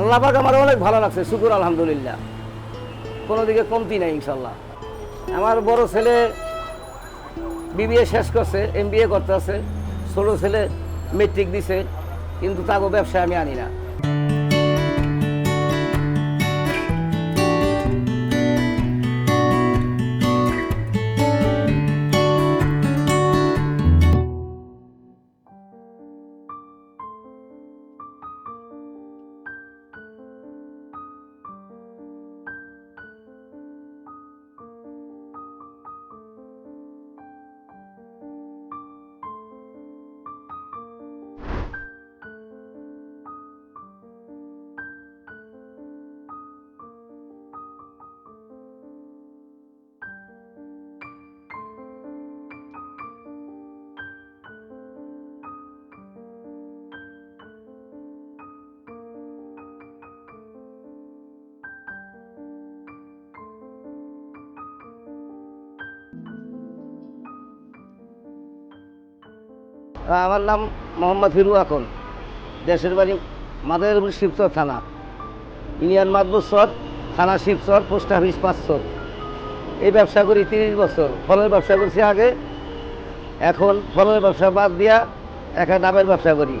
আল্লাহ পাক আমার অনেক ভালো লাগছে, শুকুর আলহামদুলিল্লাহ। কোনো দিকে কমতি নাই ইনশাল্লাহ আমার বড় ছেলে বিবিএ শেষ করছে এম করতে আছে ছোটো ছেলে মেট্রিক দিছে, কিন্তু তাকে ব্যবসায় আমি আনি না। আমার নাম মোহাম্মদ হিরু আকন দেশের বাড়ি মাদারপুর শিবচর থানা। ইউনিয়ন মাদবুসর থানা শিবচর, পোস্ট অফিস পাঁচশো এই ব্যবসা করি তিরিশ বছর। ফলের ব্যবসা করছি আগে, এখন ফলের ব্যবসা বাদ দিয়া এখন ডাবের ব্যবসা করি।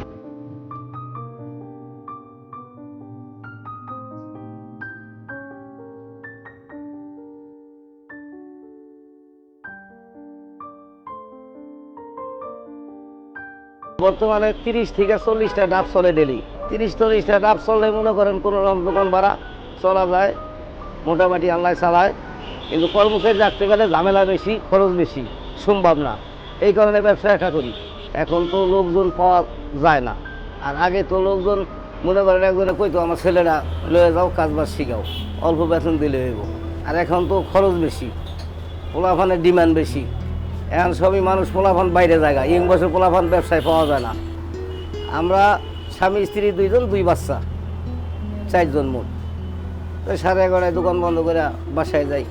বর্তমানে তিরিশ থেকে চল্লিশটা ডাব চলে ডেলি তিরিশ, চল্লিশটা ডাব চললে মনে করেন কোনো রকম দোকান ভাড়া চলা যায়, মোটামুটি আল্লাহ চালায়। কিন্তু কর্মচারী রাখতে গেলে ঝামেলা বেশি, খরচ বেশি, সম্ভব না। এই কারণে ব্যবসা একা করি। এখন তো লোকজন পাওয়া যায় না। আর আগে তো লোকজন, মনে করেন একজনে কইতো, আমার ছেলেরা লয়ে যাও কাজ বাজ শিখাও, অল্প বেতন দিলে হইব। আর এখন তো খরচ বেশি পোলাফানের ডিমান্ড বেশি। এখন সবই মানুষ পোলাফান বাইরে জায়গা। ইং বছর পোলাফান ব্যবসায় পাওয়া যায় না। আমরা স্বামী, স্ত্রী দুইজন, দুই বাচ্চা, চারজন মোট। তো সাড়ে এগারোটায় দোকান বন্ধ করে বাসায় যাই।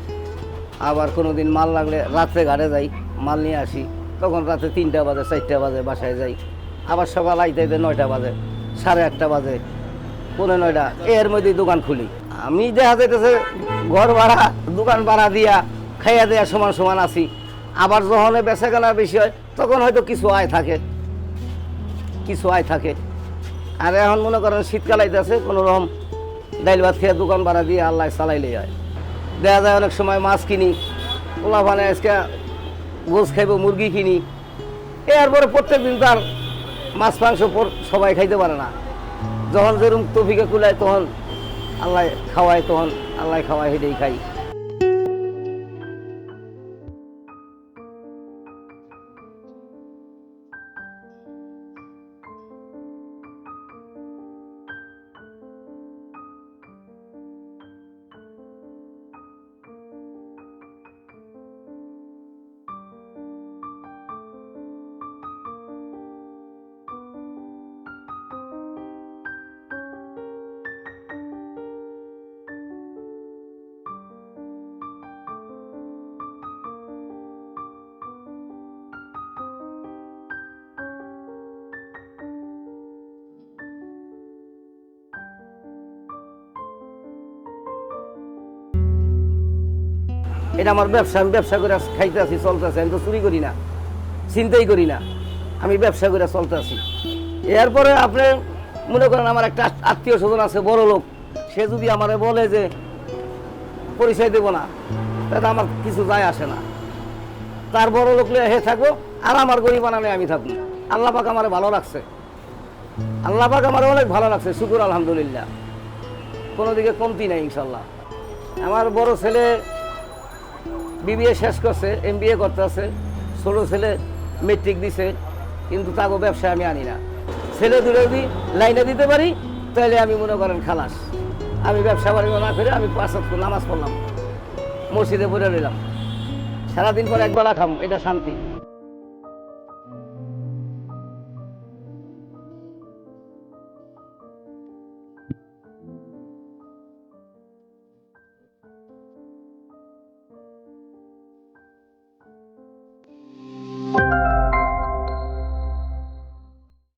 আবার কোনো দিন মাল লাগলে রাত্রে ঘাটে যাই, মাল নিয়ে আসি। তখন রাতে তিনটা বাজে, চারটা বাজে বাসায় যাই। আবার সকাল আইতে আইতে নয়টা বাজে, সাড়ে আটটা বাজে পনেরো নয়টা, এর মধ্যেই দোকান খুলি। আমি দেখা যাইতেছে ঘর ভাড়া, দোকান ভাড়া দিয়া খাইয়া দেয়া সমান সমান আছি। আবার যখন বেচা কেনা বেশি হয় তখন হয়তো কিছু আয় থাকে। কিছু আয় থাকে। আর এখন মনে করেন শীতকাল আইতেছে, কোনো রকম ডাইল ভাত খেয়ে দোকান ভাড়া দিয়ে আল্লাহ চালাইলেই হয়। দেখা যায় অনেক সময় মাছ কিনি পোলা ফানে আজকে গোস খাইব, মুরগি কিনি। এরপরে প্রত্যেক দিন তার মাছ, মাংস সবাই খাইতে পারে না। যখন যেরকম তফিকে কুলায়, তখন আল্লাহ খাওয়ায়, তখন আল্লাহ খাওয়ায় হেঁটেই খাই। এটা আমার ব্যবসা, আমি ব্যবসা করে খাইতে আছি, চলতে আছি, আমি তো চুরি করি না, চিন্তাই করি না, আমি ব্যবসা করে চলতে আছি। এরপরে আপনি মনে করেন আমার একটা আত্মীয় স্বজন আছে, বড় লোক, সে যদি আমারে বলে যে, পরিচয় দেবো না, তাহলে আমার কিছু যায় আসে না। তার বড় লোক হে থাকব আর আমার গরিব বানালে আমি থাকব। আল্লাহ পাক আমার ভালো লাগছে আল্লাহ পাক আমার অনেক ভালো লাগছে শুকুর, আলহামদুলিল্লাহ। কোনো দিকে কমতি নাই, ইনশাল্লাহ। আমার বড় ছেলে বিবিএ শেষ করছে এম বি এ করতে আছে ছোটো ছেলে মেট্রিক দিছে, কিন্তু তাকে ব্যবসায় আমি আনি না। ছেলে দূরে যদি লাইনে দিতে পারি, তাহলে আমি মনে করেন খালাস। আমি ব্যবসা বাণিজ্য না করে আমি পাঁচ নামাজ পড়লাম। মসজিদে পড়ে রইলাম। সারাদিন পর একবেলা খাম, এটা শান্তি।